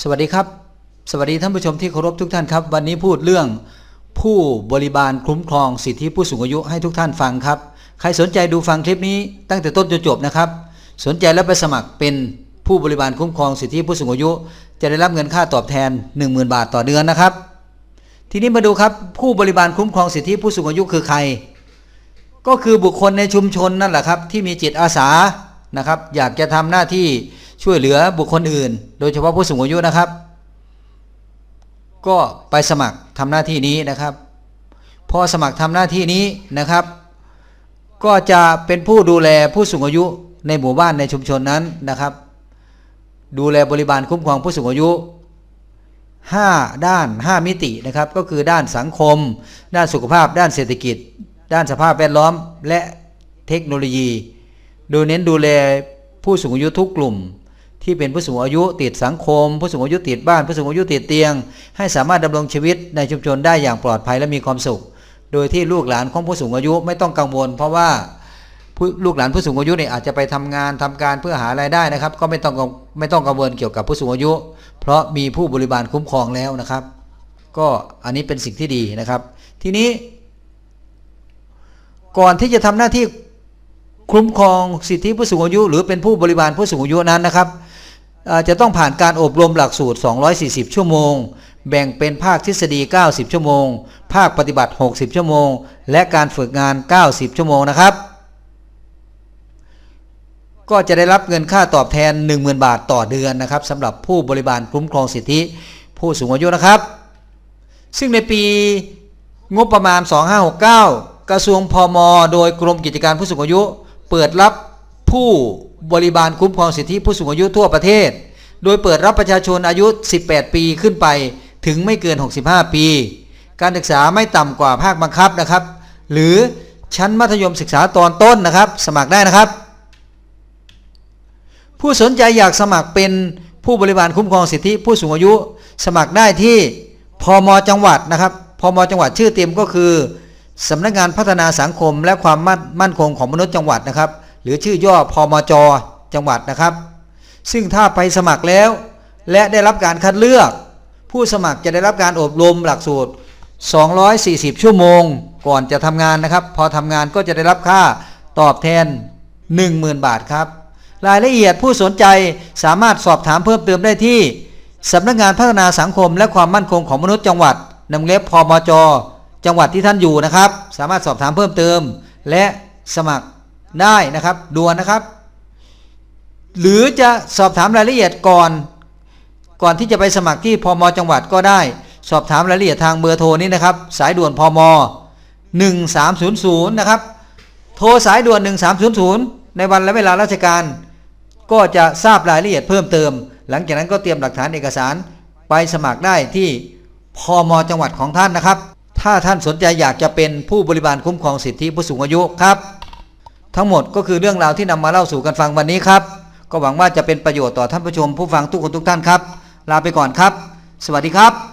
สวัสดีครับ สวัสดีท่านผู้ชมที่เคารพทุกท่านครับ วันนี้พูดเรื่อง ผู้บริบาลคุ้มครองสิทธิผู้สูงอายุให้ทุกท่านฟังครับ ใครสนใจดูฟังคลิปนี้ตั้งแต่ต้นจนจบนะครับ สนใจแล้วไปสมัครเป็นผู้บริบาลคุ้มครองสิทธิผู้สูงอายุ จะได้รับเงินค่าตอบแทน 10,000 บาทต่อเดือนนะครับ ทีนี้มาดูครับผู้บริบาลคุ้มครองสิทธิผู้สูงอายุคือใคร ก็คือบุคคลในชุมชนนั่นแหละครับที่มีจิตอาสานะครับ อยากจะทำหน้าที่ ช่วยเหลือบุคคลอื่น โดยเฉพาะผู้สูงอายุนะครับ ก็ไปสมัครทำหน้าที่นี้นะครับ พอสมัครทำหน้าที่นี้นะครับ ก็จะเป็นผู้ดูแลผู้สูงอายุในหมู่บ้านในชุมชนนั้นนะครับ ดูแลบริบาลคุ้มครองผู้สูงอายุ 5 ด้าน 5 มิตินะครับ ก็คือด้านสังคม ด้านสุขภาพ ด้านเศรษฐกิจ ด้านสภาพแวดล้อม และเทคโนโลยี โดยเน้นดูแลผู้สูงอายุทุกกลุ่ม ที่เป็นผู้สูงอายุติดสังคม ผู้สูงอายุติดบ้านผู้สูงอายุติดเตียง ให้สามารถดำรงชีวิตในชุมชนได้อย่างปลอดภัยและมีความสุข โดยที่ลูกหลานของผู้สูงอายุไม่ต้องกังวล เพราะว่าลูกหลานผู้สูงอายุเนี่ยอาจจะไปทำงานทำการเพื่อหารายได้นะครับ ก็ไม่ต้องกังไม่ต้องกังวลเกี่ยวกับผู้สูงอายุ เพราะมีผู้บริบาลคุ้มครองแล้วนะครับ ก็อันนี้เป็นสิ่งที่ดีนะครับ ทีนี้ ก่อนที่จะทำหน้าที่ คุ้มครองสิทธิผู้สูงอายุ หรือเป็นผู้บริบาลผู้สูงอายุนั้นนะครับจะต้องผ่านการอบรมหลักสูตร 240 ชั่วโมง แบ่งเป็นภาคทฤษฎี 90 ชั่วโมง ภาคปฏิบัติ 60 ชั่วโมง และการฝึกงาน 90 ชั่วโมงนะครับ ก็จะได้รับเงินค่าตอบแทน 10,000 บาทต่อเดือนนะครับสำหรับผู้บริบาลคุ้มครองสิทธิผู้สูงอายุนะครับ ซึ่งในปีงบประมาณ 2569 กระทรวงพมโดยกรมกิจการผู้สูงอายุ เปิดรับผู้บริบาลคุ้มครองสิทธิผู้สูงอายุทั่วประเทศ โดยเปิดรับประชาชนอายุ 18 ปีขึ้นไปถึงไม่เกิน 65 ปี การศึกษาไม่ต่ำกว่าภาคบังคับนะครับ หรือชั้นมัธยมศึกษาตอนต้นนะครับ สมัครได้นะครับ ผู้สนใจอยากสมัครเป็นผู้บริบาลคุ้มครองสิทธิผู้สูงอายุ สมัครได้ที่พมจังหวัดนะครับพมจังหวัดชื่อเต็มก็คือ สำนักงานพัฒนาสังคมและความมั่นนคงของมนุษย์จังหวัดนะครับ หรือชื่อย่อพมจจังหวัดนะครับ ซึ่งถ้าไปสมัครแล้ว และได้รับการคัดเลือก ผู้สมัครจะได้รับการอบรมหลักสูตร 240 ชั่วโมง ก่อนจะทำงานนะครับ พอทำงานก็จะได้รับค่าตอบแทน 10,000 บาทครับ รายละเอียดผู้สนใจสามารถสอบถามเพิ่มเติมได้ที่สำนักงานพัฒนาสังคมและความมั่นคงของมนุษย์จังหวัดนำเล็บพมจ จังหวัดที่ท่านอยู่นะครับ สามารถสอบถามเพิ่มเติม และสมัครได้นะครับด่วนนะครับ หรือจะสอบถามรายละเอียดก่อน ก่อนที่จะไปสมัครที่พมจังหวัดก็ได้ สอบถามรายละเอียดทางเบอร์โทรนี้นะครับ สายด่วนพม1300นะครับโทรสายด่วน 1300 ในวันและเวลาราชการ ก็จะทราบรายละเอียดเพิ่มเติม หลังจากนั้นก็เตรียมหลักฐานเอกสารไปสมัครได้ที่พมจังหวัดของท่านนะครับ ถ้าท่านสนใจอยากจะเป็นผู้บริบาลคุ้มครองสิทธิผู้สูงอายุครับ ทั้งหมดก็คือเรื่องราวที่นำมาเล่าสู่กันฟังวันนี้ครับ ก็หวังว่าจะเป็นประโยชน์ต่อท่านผู้ชมผู้ฟังทุกคนทุกท่านครับ ลาไปก่อนครับ สวัสดีครับ